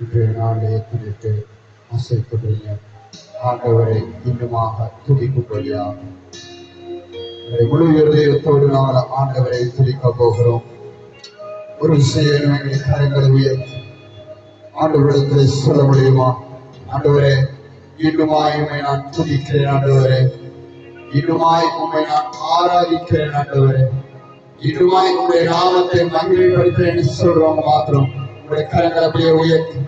இன்றைய நாளை குறித்து ஆசைப்படுறீங்க ஆண்டவரை இன்னுமாக துதிக்கும்படியாக உங்களை முழு இருதயத்தோடு நாங்கள் ஆண்டவரை துதிக்க போகிறோம். ஒரு விஷயம் எங்களை கரங்களை உயர்த்தி ஆண்டவரிடத்தில் சொல்ல முடியுமா? ஆண்டவரே இன்னுமாய் உண்மை நான் துதிக்கிறேன் ஆண்டவரே. இன்னுமாய் உண்மை நான் ஆராதிக்கிறேன் ஆண்டவரே. இன்னுமாய் உங்களுடைய நாமத்தை மகிழ்ப்படுத்துறேன்னு சொல்றவங்க மாத்திரம். உங்களுடைய கரங்களை அப்படியே உயர்த்தி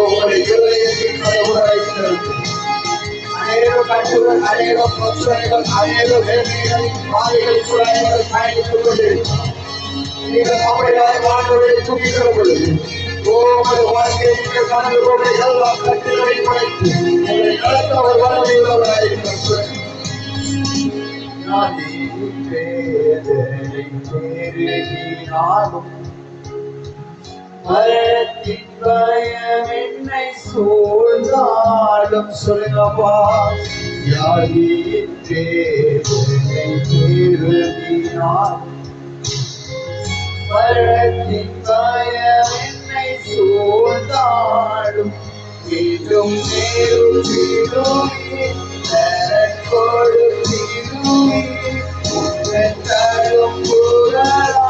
ஓ உங்களை இருதயத்தில் கடவுளாயிருக்கிறார் அநேக கட்டுகள் அநேக பிரச்சனைகள் அநேக வேதனைகள் பாதைகள் சுழல்கள் பயணித்துக் கொண்டிருக்கிறார் நீங்கள் அப்படியாக வாழ்வதை துணிக்கிற பொழுது வாழ்க்கையை நீங்கள் எல்லா கட்டுகளை குறைத்து உங்களை நடத்த அவர் நான் மரணத்தின் பயம் என்னை சூழ்ந்தாலும் சொல்லுங்கப்பா. யாரின் வேதனை பெருகினாலும் மரணத்தின் பயம் என்னை சூழ்ந்தாலும் மீண்டும் மேலும் தீரும் தரும் புகழா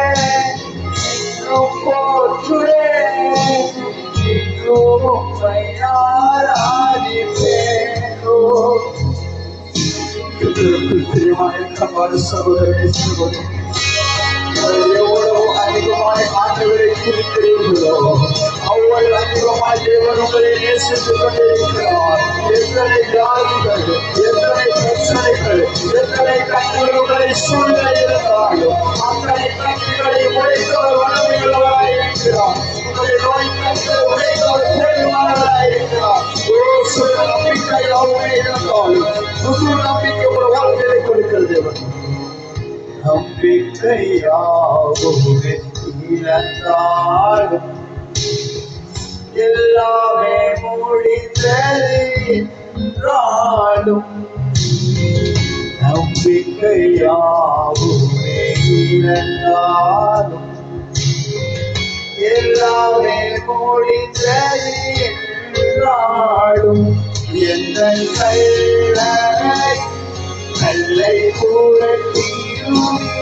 मेरो भैया राज मेरो ప్రియమైన వారు సహోదరుని సహోదరు ఎవరో అధికమైన మాటలు ತಿಳಿದಿರುವುದೋ ಅವುಗಳು ಅಧಿಕമായ ದೇವರುಗಳೇ ನೇಸಿಸಿಕೊಂಡೇ ಎತ್ತನೆ ಗಾಳಿಗಳು ಎತ್ತನೆ ದರ್ಶನಗಳು ಎತ್ತನೆ ಕಣ್ಣುಗಳು ಸುಳ್ಳ ಇರುತ್ತಾಳು ಅಕ್ಕನೆ ಕಣ್ಣು நம்பிக்கை இருந்தாலும் புது நம்பிக்கை உங்கள் வாழ்க்கையை கொடுக்கிற தேவன் நம்பிக்கையாகுமே இழந்தாலும் எல்லாமே முடிந்தது என்றாலும் நம்பிக்கையாகுமே இழந்தாலும் எல்லாமே முடிந்தது எந்த கைகளை கல்லை கூறத்தீருமே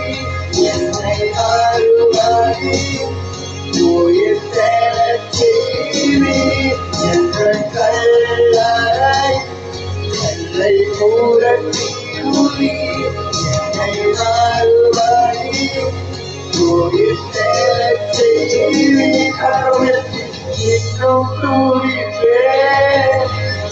என்னை அருளாதி உயிர் தேடச் என்ற கல்லறை கல்லை கூறத்தீருமே என்னை இன்னும் துடிப்பேன்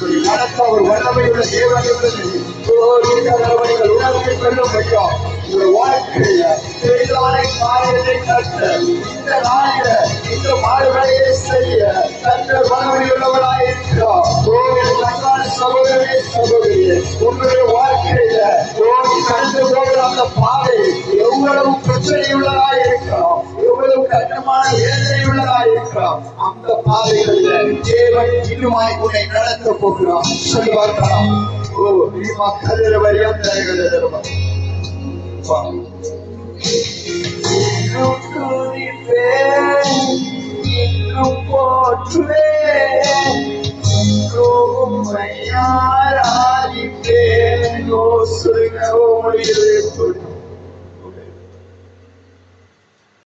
போற்றுவேன் நடத்த ஒரு வல்லமையுள்ள உங்கள் வாழ்க்கையில காரியத்தை இந்த நாளில இந்த மாறுபடையை செய்ய தந்த வல்லமையுள்ளவராய் இருக்கிறார் உங்களுடைய அந்த பாதைகளில் தேவன் இன்னுமாய் உன்னை நடத்த போகிறார். சொல்லி பார்க்கலாம். ஓ நீ மக்கள் வரியம் தருகிறது